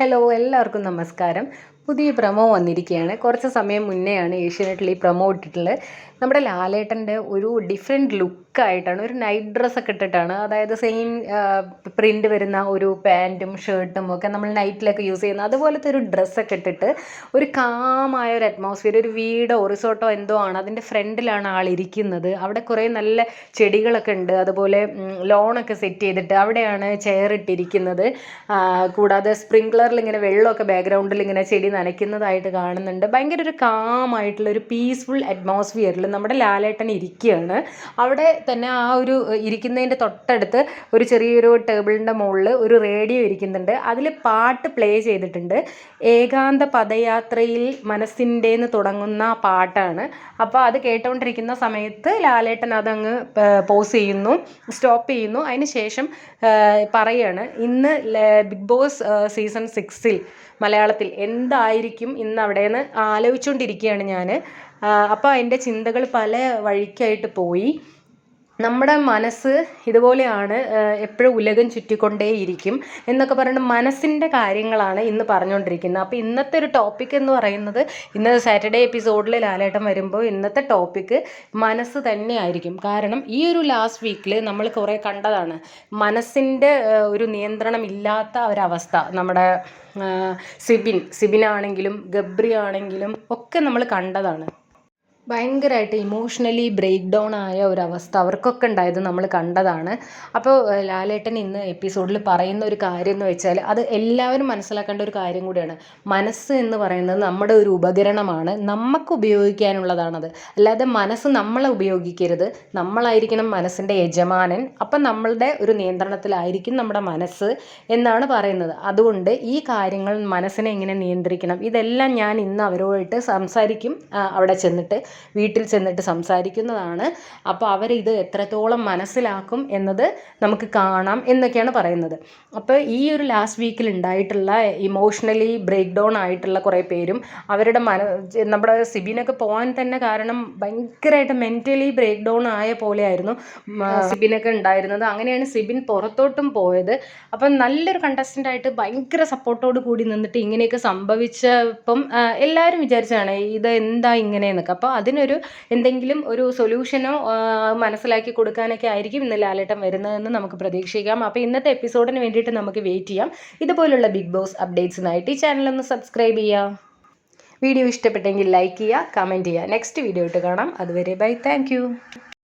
Hello എല്ലാവർക്കും നമസ്കാരം. പുതിയ പ്രമോ വന്നിരിക്കുകയാണ്. കുറച്ച് സമയം മുന്നെയാണ് ഏഷ്യാനെറ്റിൽ ഈ പ്രമോ ഇട്ടിട്ടുള്ളത്. നമ്മുടെ ലാലേട്ടന്റെ ഒരു ഡിഫറെന്റ് ലുക്കായിട്ടാണ് ഒരു നൈറ്റ് ഡ്രസ്സൊക്കെ ഇട്ടിട്ടാണ്. അതായത് സെയിം പ്രിന്റ് വരുന്ന ഒരു പാന്റും ഷർട്ടും ഒക്കെ നമ്മൾ നൈറ്റിലൊക്കെ യൂസ് ചെയ്യുന്ന അതുപോലത്തെ ഒരു ഡ്രസ്സൊക്കെ ഇട്ടിട്ട് ഒരു കാമായ ഒരു അറ്റ്മോസ്ഫിയർ ഒരു വീടോ റിസോർട്ടോ എന്തോ ആണ് അതിന്റെ ഫ്രണ്ടിലാണ് ആൾ ഇരിക്കുന്നത്. അവിടെ കുറേ നല്ല ചെടികളൊക്കെ ഉണ്ട്. അതുപോലെ ലോണൊക്കെ സെറ്റ് ചെയ്തിട്ട് അവിടെയാണ് ചെയർ ഇട്ടിരിക്കുന്നത്. കൂടാതെ സ്പ്രിങ്ക്ലറിൽ ഇങ്ങനെ വെള്ളമൊക്കെ ബാക്ക്ഗ്രൗണ്ടിൽ ഇങ്ങനെ ചെടി നനയ്ക്കുന്നതായിട്ട് കാണുന്നുണ്ട്. ഭയങ്കര ഒരു കാമായിട്ടുള്ള ഒരു പീസ്ഫുൾ അറ്റ്മോസ്ഫിയറിൽ നമ്മുടെ ലാലേട്ടൻ ഇരിക്കുകയാണ് അവിടെ തന്നെ ആ ഒരു ഇരിക്കുന്നതിന്റെ തൊട്ടടുത്ത് ഒരു ചെറിയൊരു ടേബിളിന്റെ മുകളിൽ ഒരു റേഡിയോ ഇരിക്കുന്നുണ്ട്. അതിൽ പാട്ട് പ്ലേ ചെയ്തിട്ടുണ്ട്. ഏകാന്ത പദയാത്രയിൽ മനസ്സിന്റെന്ന് തുടങ്ങുന്ന പാട്ടാണ്. അപ്പോൾ അത് കേട്ടുകൊണ്ടിരിക്കുന്ന സമയത്ത് ലാലേട്ടൻ അതങ്ങ് പോസ് ചെയ്യുന്നു സ്റ്റോപ്പ് ചെയ്യുന്നു. അതിന് ശേഷം പറയാണ് ഇന്ന് ബിഗ് ബോസ് സീസൺ സിക്സിൽ മലയാളത്തിൽ എന്തായിരിക്കും ഇന്ന് അവിടെയെന്ന് ആലോചിച്ചുകൊണ്ടിരിക്കുകയാണ് ഞാൻ അപ്പോൾ എന്റെ ചിന്തകൾ പല വഴിക്കായിട്ട് പോയി. നമ്മുടെ മനസ്സ് ഇതുപോലെയാണ് എപ്പോഴും ഉലകം ചുറ്റിക്കൊണ്ടേയിരിക്കും എന്നൊക്കെ പറയുന്നത് മനസ്സിന്റെ കാര്യങ്ങളാണ് ഇന്ന് പറഞ്ഞുകൊണ്ടിരിക്കുന്നത്. അപ്പോൾ ഇന്നത്തെ ഒരു ടോപ്പിക് എന്ന് പറയുന്നത് ഇന്ന് സാറ്റർഡേ എപ്പിസോഡിൽ ലാലേട്ടം വരുമ്പോൾ ഇന്നത്തെ ടോപ്പിക്ക് മനസ്സ് തന്നെയായിരിക്കും. കാരണം ഈ ഒരു ലാസ്റ്റ് വീക്കിൽ നമ്മൾ കുറേ കണ്ടതാണ് മനസ്സിന്റെ ഒരു നിയന്ത്രണം ഇല്ലാത്ത ഒരവസ്ഥ. നമ്മുടെ സിബിൻ സിബിൻ ആണെങ്കിലും ഗബ്രി ആണെങ്കിലും ഒക്കെ നമ്മൾ കണ്ടതാണ്. ഭയങ്കരമായിട്ട് ഇമോഷണലി ബ്രേക്ക് ഡൗൺ ആയ ഒരവസ്ഥ അവർക്കൊക്കെ ഉണ്ടായത് നമ്മൾ കണ്ടതാണ്. അപ്പോൾ ലാലേട്ടൻ ഇന്ന് എപ്പിസോഡിൽ പറയുന്ന ഒരു കാര്യം എന്ന് വെച്ചാൽ അത് എല്ലാവരും മനസ്സിലാക്കേണ്ട ഒരു കാര്യം കൂടിയാണ്. മനസ്സ് എന്ന് പറയുന്നത് നമ്മുടെ ഒരു ഉപകരണമാണ്. നമുക്ക് ഉപയോഗിക്കാനുള്ളതാണത്. അല്ലാതെ മനസ്സ് നമ്മളെ ഉപയോഗിക്കരുത്. നമ്മളായിരിക്കണം മനസ്സിന്റെ യജമാനൻ. അപ്പം നമ്മളുടെ ഒരു നിയന്ത്രണത്തിലായിരിക്കും നമ്മുടെ മനസ്സ് എന്നാണ് പറയുന്നത്. അതുകൊണ്ട് ഈ കാര്യങ്ങൾ മനസ്സിനെ എങ്ങനെ നിയന്ത്രിക്കണം? ഇതെല്ലാം ഞാൻ ഇന്ന് അവരുമായിട്ട് സംസാരിക്കും. അവിടെ ചെന്നിട്ട് വീട്ടിൽ ചെന്നിട്ട് സംസാരിക്കുന്നതാണ്. അപ്പോൾ അവരിത് എത്രത്തോളം മനസ്സിലാക്കും എന്നത് നമുക്ക് കാണാം എന്നൊക്കെയാണ് പറയുന്നത്. അപ്പോൾ ഈ ഒരു ലാസ്റ്റ് വീക്കിൽ ഉണ്ടായിട്ടുള്ള ഇമോഷണലി ബ്രേക്ക് ഡൗൺ ആയിട്ടുള്ള കുറേ പേരും അവരുടെ മന നമ്മുടെ സിബിനൊക്കെ പോകാൻ തന്നെ കാരണം ഭയങ്കരമായിട്ട് മെന്റലി ബ്രേക്ക് ഡൗൺ ആയ പോലെയായിരുന്നു സിബിനൊക്കെ ഉണ്ടായിരുന്നത്. അങ്ങനെയാണ് സിബിൻ പുറത്തോട്ടും പോയത്. അപ്പം നല്ലൊരു കണ്ടസ്റ്റന്റ് ആയിട്ട് ഭയങ്കര സപ്പോർട്ടോട് കൂടി നിന്നിട്ട് ഇങ്ങനെയൊക്കെ സംഭവിച്ചപ്പം എല്ലാവരും വിചാരിച്ചാണ് ഇത് എന്താ ഇങ്ങനെയെന്നൊക്കെ. അപ്പോൾ അതിനൊരു എന്തെങ്കിലും ഒരു സൊല്യൂഷനോ മനസ്സിലാക്കി കൊടുക്കാനൊക്കെ ആയിരിക്കും ഇന്ന് ലാലേട്ടൻ വരുന്നതെന്ന് നമുക്ക് പ്രതീക്ഷിക്കാം. അപ്പോൾ ഇന്നത്തെ എപ്പിസോഡിന് വേണ്ടിയിട്ട് നമുക്ക് വെയിറ്റ് ചെയ്യാം. ഇതുപോലുള്ള ബിഗ് ബോസ് അപ്ഡേറ്റ്സിനായിട്ട് ഈ ചാനലൊന്ന് സബ്സ്ക്രൈബ് ചെയ്യുക വീഡിയോ ഇഷ്ടപ്പെട്ടെങ്കിൽ ലൈക്ക് ചെയ്യുക കമന്റ് ചെയ്യുക. നെക്സ്റ്റ് വീഡിയോ ഇട്ട് കാണാം. അതുവരെ ബൈ താങ്ക്